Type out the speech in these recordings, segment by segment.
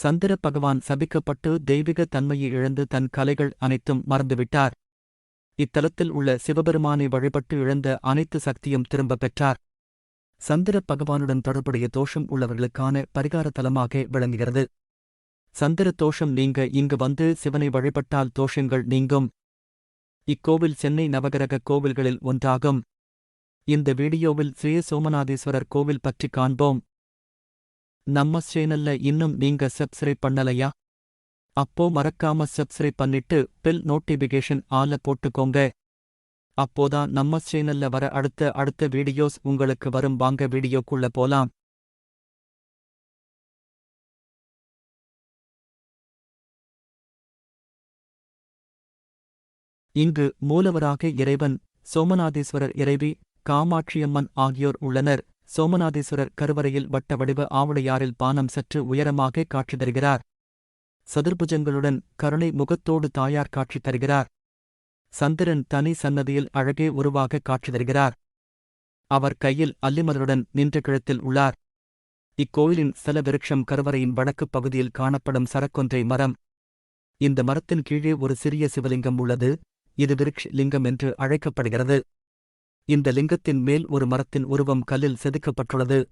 சந்திர பகவான் சபிக்கப்பட்டு தெய்வீக தன்மையை இழந்து தன் கலைகள் அனைத்தும் மறந்துவிட்டார். இத்தலத்தில் உள்ள சிவபெருமானை வழிபட்டு இழந்த அனைத்து சக்தியும் திரும்பப் பெற்றார். சந்திர பகவானுடன் தொடர்புடைய தோஷம் உள்ளவர்களுக்கான பரிகார தலமாக விளங்குகிறது. சந்திர தோஷம் நீங்க இங்கு வந்து சிவனை வழிபட்டால் தோஷங்கள் நீங்கும். இக்கோவில் சென்னை நவகிரக கோவில்களில் ஒன்றாகும். இந்த வீடியோவில் ஸ்ரீ சோமநாதீஸ்வரர் கோவில் பற்றி காண்போம். நம்ம சேனல்ல இன்னும் நீங்க சப்ஸ்கிரைப் பண்ணலையா? அப்போ மறக்காம சப்ஸ்கிரைப் பண்ணிட்டு பெல் நோட்டிபிகேஷன் ஆல போட்டுக்கோங்க. அப்போதான் நம்ம சேனல்ல வர அடுத்த அடுத்த வீடியோஸ் உங்களுக்கு வரும். வாங்க வீடியோக்குள்ள போலாம். இங்கு மூலவராக இறைவன் சோமநாதீஸ்வரர் இறைவி காமாட்சியம்மன் ஆகியோர் உள்ளனர். சோமநாதேஸ்வரர் கருவறையில் வட்ட வடிவ ஆவளையாறில் பானம் சற்று உயரமாக காட்சி தருகிறார். சதுர்புஜங்களுடன் கருணை முகத்தோடு தாயார் காட்சி தருகிறார். சந்திரன் தனி சன்னதியில் அழகே உருவாக காட்சி தருகிறார். அவர் கையில் அல்லிமலருடன் நின்ற கிழத்தில் உள்ளார். இக்கோயிலின் சில விருட்சம் கருவறையின் வடக்குப் பகுதியில் காணப்படும் சரக்கொன்றை மரம். இந்த மரத்தின் கீழே ஒரு சிறிய சிவலிங்கம் உள்ளது. இது விருக்ஷ் லிங்கம் என்று அழைக்கப்படுகிறது. இந்த லிங்கத்தின் மேல் ஒரு மரத்தின் உருவம் கல்லில் செதுக்கப்பட்டுள்ளது.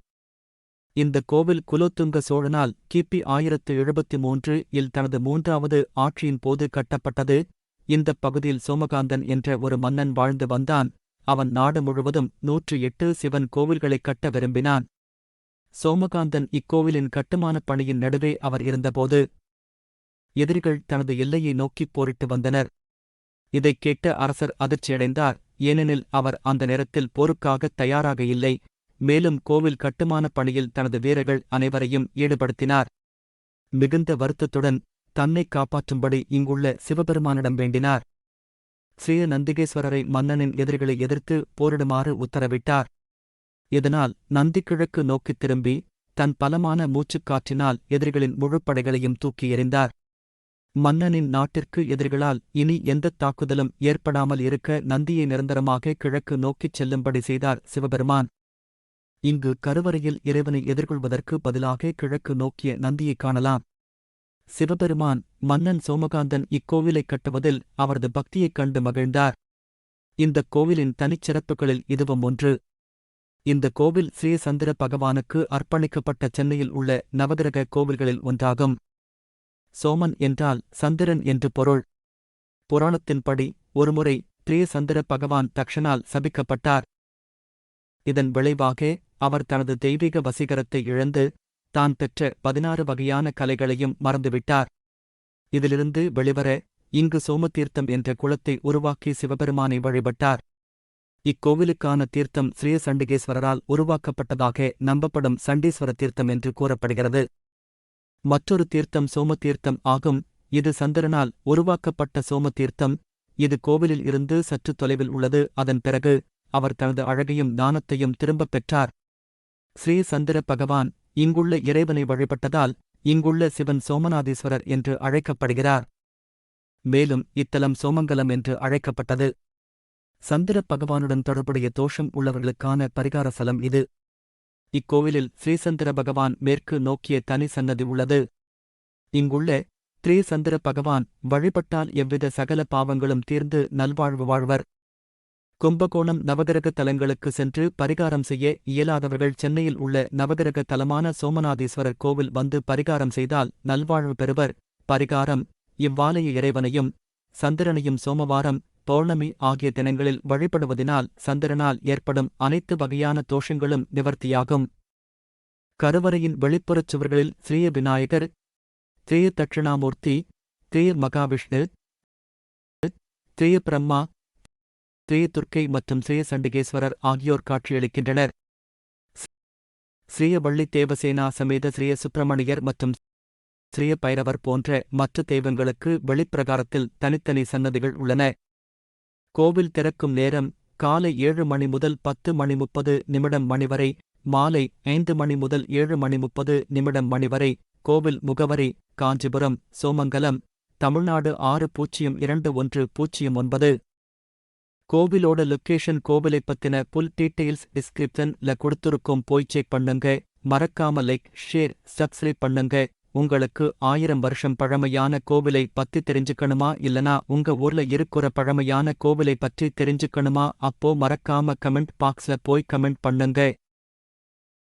இந்த கோவில் குலோத்துங்க சோழனால் கிபி ஆயிரத்து எழுபத்தி மூன்று இல் தனது மூன்றாவது ஆட்சியின் போது கட்டப்பட்டது. இந்தப் பகுதியில் சோமகாந்தன் என்ற ஒரு மன்னன் வாழ்ந்து வந்தான். அவன் நாடு முழுவதும் நூற்று எட்டு சிவன் கோவில்களைக் கட்ட விரும்பினான். சோமகாந்தன் இக்கோவிலின் கட்டுமானப் பணியின் நடுவே அவர் இருந்தபோது எதிரிகள் தனது எல்லையை நோக்கிப் போரிட்டு வந்தனர். இதைக் கேட்ட அரசர் அதிர்ச்சியடைந்தார். ஏனெனில் அவர் அந்த நேரத்தில் போருக்காகத் தயாராக இல்லை. மேலும் கோவில் கட்டுமானப் பணியில் தனது வீரர்கள் அனைவரையும் ஈடுபடுத்தினார். மிகுந்த வருத்தத்துடன் தன்னை காப்பாற்றும்படி இங்குள்ள சிவபெருமானிடம் வேண்டினார். ஸ்ரீ நந்திகேஸ்வரரை மன்னனின் எதிரிகளை எதிர்த்து போரிடுமாறு உத்தரவிட்டார். இதனால் நந்திக்கிழக்கு நோக்கித் திரும்பி தன் பலமான மூச்சுக்காற்றினால் எதிரிகளின் முழுப்படைகளையும் தூக்கி எறிந்தார். மன்னனின் நாட்டிற்கு எதிரிகளால் இனி எந்தத் தாக்குதலும் ஏற்படாமல் இருக்க நந்தியை நிரந்தரமாக கிழக்கு நோக்கிச் செல்லும்படி செய்தார் சிவபெருமான். இங்கு கருவறையில் இறைவனை எதிர்கொள்வதற்கு பதிலாக கிழக்கு நோக்கிய நந்தியைக் காணலாம். சிவபெருமான் மன்னன் சோமகாந்தன் இக்கோவிலைக் கட்டுவதில் அவரது பக்தியைக் கண்டு மகிழ்ந்தார். இந்தக் கோவிலின் தனிச்சிறப்புகளில் இதுவும் ஒன்று. இந்த கோவில் ஸ்ரீசந்திர பகவானுக்கு அர்ப்பணிக்கப்பட்ட சென்னையில் உள்ள நவகிரக கோவில்களில் ஒன்றாகும். சோமன் என்றால் சந்திரன் என்று பொருள். புராணத்தின்படி ஒருமுறை ஸ்ரீ சந்திர பகவான் தக்ஷனால் சபிக்கப்பட்டார். இதன் விளைவாக அவர் தனது தெய்வீக வசீகரத்தை இழந்து தான் பெற்ற பதினாறு வகையான கலைகளையும் மறந்துவிட்டார். இதிலிருந்து வெளிவர இங்கு சோமதீர்த்தம் என்ற குளத்தை உருவாக்கி சிவபெருமானை வழிபட்டார். இக்கோவிலுக்கான தீர்த்தம் ஸ்ரீசண்டிகேஸ்வரரால் உருவாக்கப்பட்டதாக நம்பப்படும் சண்டீஸ்வர தீர்த்தம் என்று கூறப்படுகிறது. மற்றொரு தீர்த்தம் சோமதீர்த்தம் ஆகும். இது சந்திரனால் உருவாக்கப்பட்ட சோமதீர்த்தம். இது கோவிலில் இருந்து சற்று தொலைவில் உள்ளது. அதன் பிறகு அவர் தனது அழகையும் தானத்தையும் திரும்பப் பெற்றார். ஸ்ரீ சந்திர பகவான் இங்குள்ள இறைவனை வழிபட்டதால் இங்குள்ள சிவன் சோமநாதீஸ்வரர் என்று அழைக்கப்படுகிறார். மேலும் இத்தலம் சோமங்கலம் என்று அழைக்கப்பட்டது. சந்திர பகவானுடன் தொடர்புடைய தோஷம் உள்ளவர்களுக்கான பரிகார சலம் இது. இக்கோவிலில் ஸ்ரீசந்திர பகவான் மேற்கு நோக்கிய தனி சன்னதி உள்ளது. இங்குள்ள ஸ்ரீசந்திர பகவான் வழிபட்டால் எவ்வித சகல பாவங்களும் தீர்ந்து நல்வாழ்வு வாழ்வர். கும்பகோணம் நவகிரக தலங்களுக்கு சென்று பரிகாரம் செய்ய இயலாதவர்கள் சென்னையில் உள்ள நவகிரக தலமான சோமநாதீஸ்வரர் கோவில் வந்து பரிகாரம் செய்தால் நல்வாழ்வு பெறுவர். பரிகாரம் இவ்வாலய இறைவனையும் சந்திரனையும் சோமவாரம் பௌர்ணமி ஆகிய தினங்களில் வழிபடுவதினால் சந்திரனால் ஏற்படும் அனைத்து வகையான தோஷங்களும் நிவர்த்தியாகும். கருவறையின் வெளிப்புறச் சுவர்களில் ஸ்ரீய விநாயகர் ஸ்ரீய தட்சிணாமூர்த்தி ஸ்ரீய மகாவிஷ்ணு ஸ்ரீய பிரம்மா ஸ்ரீய துர்க்கை மற்றும் ஸ்ரீய சண்டிகேஸ்வரர் ஆகியோர் காட்சியளிக்கின்றனர். ஸ்ரீயவள்ளி தேவசேனா சமேத ஸ்ரீய சுப்பிரமணியர் மற்றும் ஸ்ரீய பைரவர் போன்ற மற்ற தெய்வங்களுக்கு வெளிப்பிரகாரத்தில் தனித்தனி சன்னதிகள் உள்ளன. கோவில் திறக்கும் நேரம் காலை ஏழு மணி முதல் பத்து மணி முப்பது நிமிடம் மணி வரை மாலை ஐந்து மணி முதல் ஏழு மணி முப்பது நிமிடம் மணி வரை கோவில் முகவரி காஞ்சிபுரம் சோமங்கலம் தமிழ்நாடு ஆறு பூஜ்ஜியம் இரண்டு ஒன்று பூஜ்ஜியம் ஒன்பது. கோவிலோட லொக்கேஷன் கோவிலை பத்தின புல் டீட்டெயில்ஸ் டிஸ்கிரிப்ஷன்ல கொடுத்துருக்கோம். போய் செக் பண்ணுங்க. மறக்காம லைக் ஷேர் சப்ஸ்கிரைப் பண்ணுங்க. உங்களுக்கு ஆயிரம் வருஷம் பழமையான கோவிலை பத்தி தெரிஞ்சுக்கணுமா இல்லனா உங்க ஊர்ல இருக்கிற பழமையான கோவிலை பற்றி தெரிஞ்சுக்கணுமா? அப்போ மறக்காம கமெண்ட் பாக்ஸ்ல போய் கமெண்ட் பண்ணுங்க.